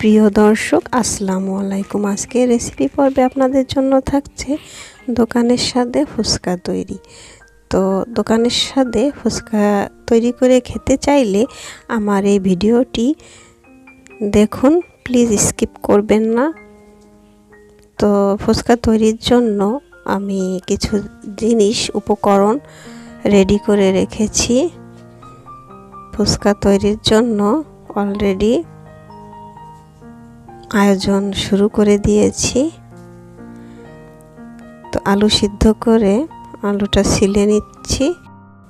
প্রিয় দর্শক, আসসালামু আলাইকুম। আজকে রেসিপি পর্বে আপনাদের জন্য থাকছে দোকানের স্বাদে ফুচকা তৈরি। তো দোকানের স্বাদে ফুচকা তৈরি করে খেতে চাইলে আমার এই ভিডিওটি দেখুন প্লিজ স্কিপ করবেন না। তো ফুচকা তৈরির জন্য আমি কিছু জিনিস, উপকরণ রেডি করে রেখেছি। ফুচকা তৈরির জন্য অলরেডি আয়োজন শুরু করে দিয়েছি। তো আলু সিদ্ধ করে আলুটা ছিলে নিচ্ছি।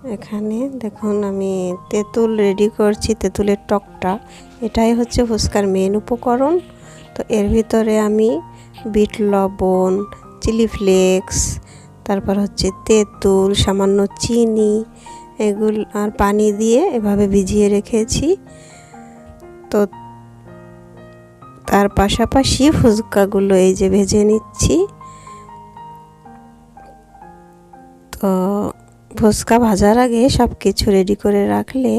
এখানে দেখুন আমি তেঁতুল রেডি করছি, তেঁতুলের টকটা। এটাই হচ্ছে ফুচকার মেন উপকরণ। তো এর ভিতরে আমি বিট লবণ, চিলি ফ্লেক্স, তারপর হচ্ছে তেঁতুল, সামান্য চিনি, এগুলো আর পানি দিয়ে এভাবে ভিজিয়ে রেখেছি। তো তার পাশাপাশি ফুচকাগুলো এই যে ভেজে নিচ্ছি। তো ফুচকা ভাজার আগে সব কিছু রেডি করে রাখলে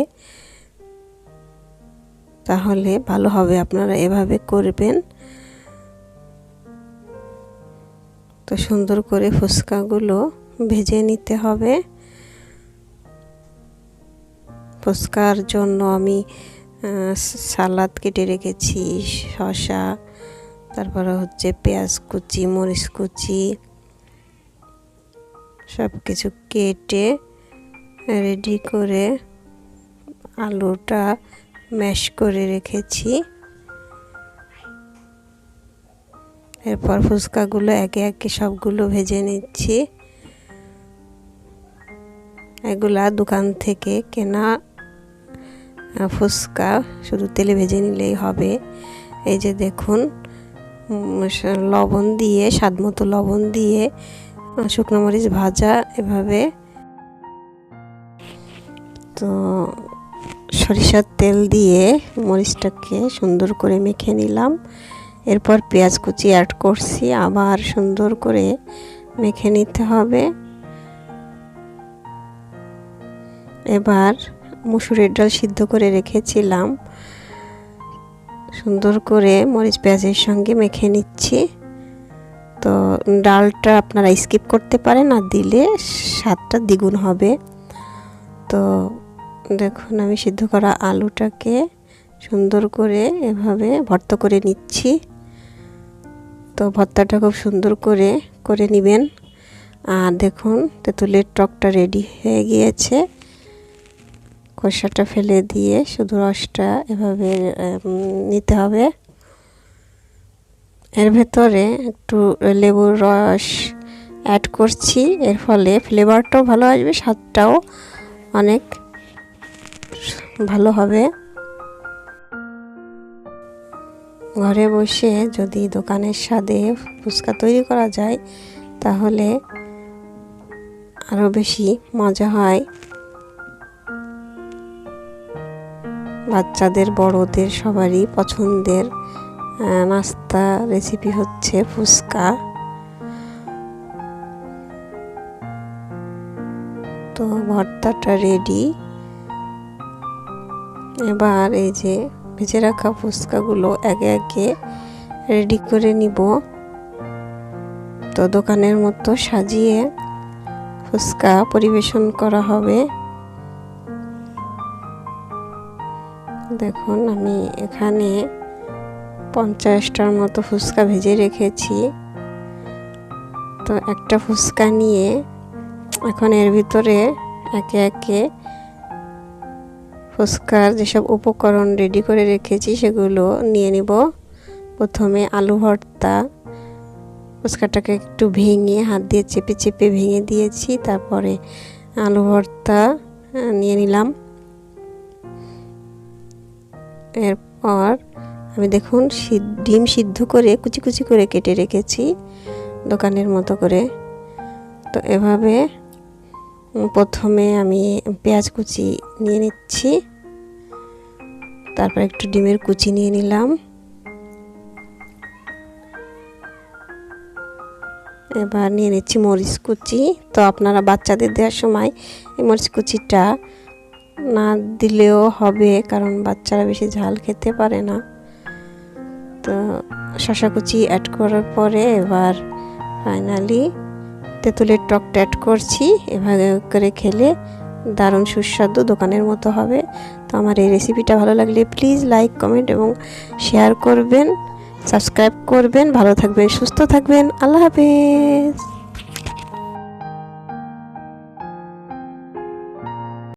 তাহলে ভালো হবে, আপনারা এভাবে করবেন। তো সুন্দর করে ফুচকাগুলো ভেজে নিতে হবে। ফুচকার জন্য আমি সালাদ কেটে রেখেছি, শসা, তারপরে হচ্ছে পেঁয়াজ কুচি, মরিচ কুচি সব কিছু কেটে রেডি করে আলুটা ম্যাশ করে রেখেছি। এরপর ফুচকাগুলো একে একে সবগুলো ভেজে নিচ্ছি। এগুলা দোকান থেকে কেনা ফুচকা, শুধু তেলে ভেজে নিলেই হবে। এই যে দেখুন লবণ দিয়ে, স্বাদ মতো লবণ দিয়ে শুকনো মরিচ ভাজা এভাবে। তো সরিষার তেল দিয়ে মরিচটাকে সুন্দর করে মেখে নিলাম। এরপর পেঁয়াজ কুচি অ্যাড করছি, আবার সুন্দর করে মেখে নিতে হবে। এবার মুসুরের ডাল সিদ্ধ করে রেখেছিলাম। সুন্দর করে মরিচ পেঁয়াজের সঙ্গে মেখে নিচ্ছি। তো ডালটা আপনারা স্কিপ করতে পারেন, আর দিলে স্বাদটা দ্বিগুণ হবে। তো দেখুন, আমি সিদ্ধ করা আলুটাকে সুন্দর করে এভাবে ভর্তা করে নিচ্ছি। তো ভর্তাটা খুব সুন্দর করে করে নেবেন। আর দেখুন, তেঁতুলের টকটা রেডি হয়ে গিয়েছে। খোসাটা ফেলে দিয়ে শুধু রসটা এভাবে নিতে হবে। এর ভেতরে একটু লেবুর রস অ্যাড করছি। এর ফলে ফ্লেভারটাও ভালো আসবে, স্বাদটাও অনেক ভালো হবে। ঘরে বসে যদি দোকানের স্বাদে ফুচকা তৈরি করা যায়, তাহলে আরও বেশি মজা হয়। বাচ্চাদের, বড়দের সবারই পছন্দের নাস্তা রেসিপি হচ্ছে ফুচকা। তো ভর্তাটা রেডি এবার এই যে ভেজে রাখা ফুচকাগুলো একে একে রেডি করে নিব। তো দোকানের মতো সাজিয়ে ফুচকা পরিবেশন করা হবে। দেখুন, আমি এখানে পঞ্চাশটার মতো ফুচকা ভেজে রেখেছি। তো একটা ফুচকা নিয়ে এখন এর ভিতরে একে একে ফুচকার যেসব উপকরণ রেডি করে রেখেছি, সেগুলো নিয়ে নিব। প্রথমে আলু ভর্তা, ফুচকাটাকে একটু ভেঙে, হাত দিয়ে চেপে চেপে ভেঙে দিয়েছি। তারপরে আলু ভর্তা নিয়ে নিলাম। এরপর আমি দেখুন ডিম সিদ্ধ করে কুচি কুচি করে কেটে রেখেছি দোকানের মতো করে। তো এভাবে প্রথমে আমি পেঁয়াজ কুচি নিয়ে নিচ্ছি। তারপর একটু ডিমের কুচি নিয়ে নিলাম। এবার নিয়ে নিচ্ছি মরিচ কুচি। তো আপনারা বাচ্চাদের দেওয়ার সময় এই মরিচ কুচিটা না দিলেও হবে, কারণ বাচ্চারা বেশি ঝাল খেতে পারে না। তো শশা কুচি অ্যাড করার পরে এবার ফাইনালি তেঁতুলের টকটা অ্যাড করছি। এভাবে করে খেলে দারুণ সুস্বাদু দোকানের মতো হবে। তো আমার এই রেসিপিটা ভালো লাগলে প্লিজ লাইক কমেন্ট এবং শেয়ার করবেন সাবস্ক্রাইব করবেন। ভালো থাকবেন, সুস্থ থাকবেন। আল্লাহ হাফেজ।